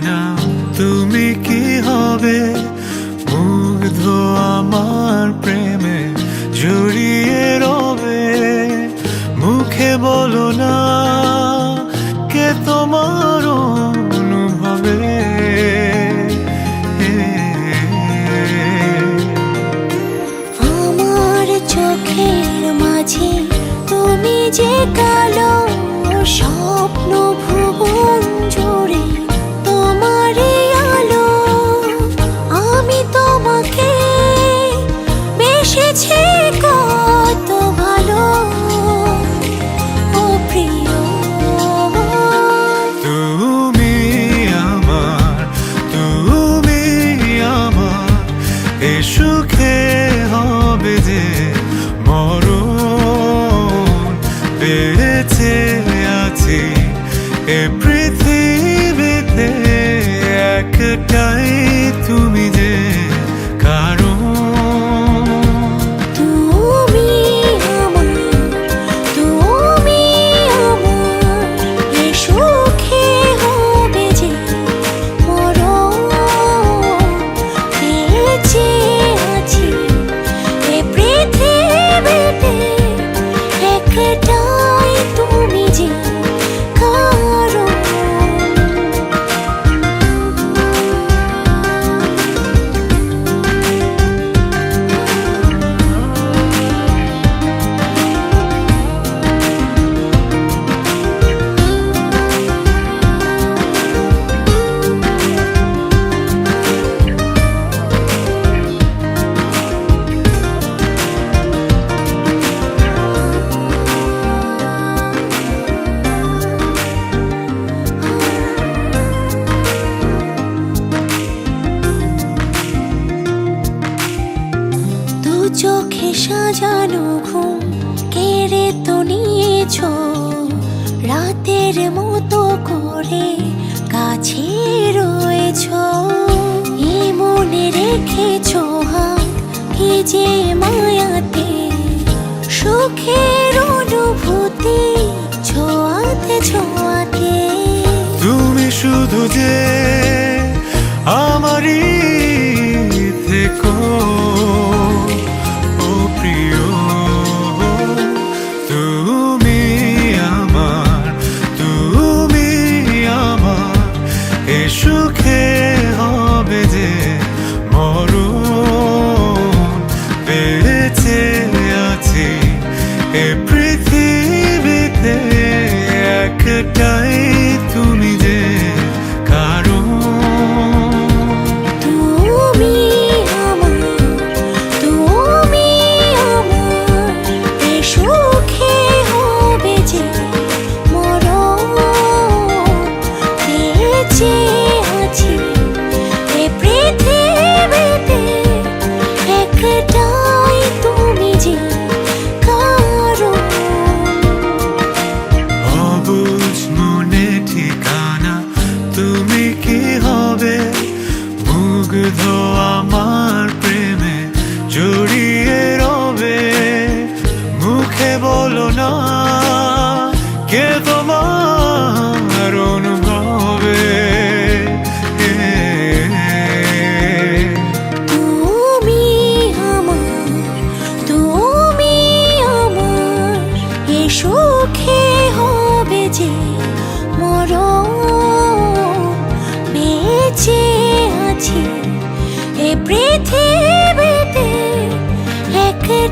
জানা তুমি কি হবে? মুগ্ধ আমার প্রেমে জড়িয়ে রবে। মুখে বলো না কে তোমার অনুভবে। আমার চোখের মাঝে তুমি যে কালো স্বপ্ন ভুব চোখে সাজানো ঘুম কেড়ে তো নিয়েছ। রাতের মতো করে কাছে রয়েছ। এ মনে রেখেছ হাত কি যে মায়াতে। সুখের অনুভূতি ছোঁয়াতে ছোঁয়াতে। তুমি শুধু যে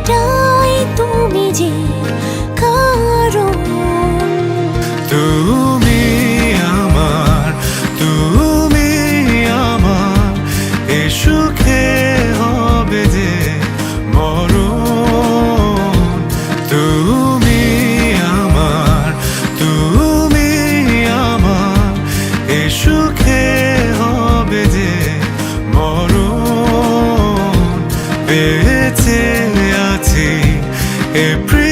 এটাই তুমি যে April.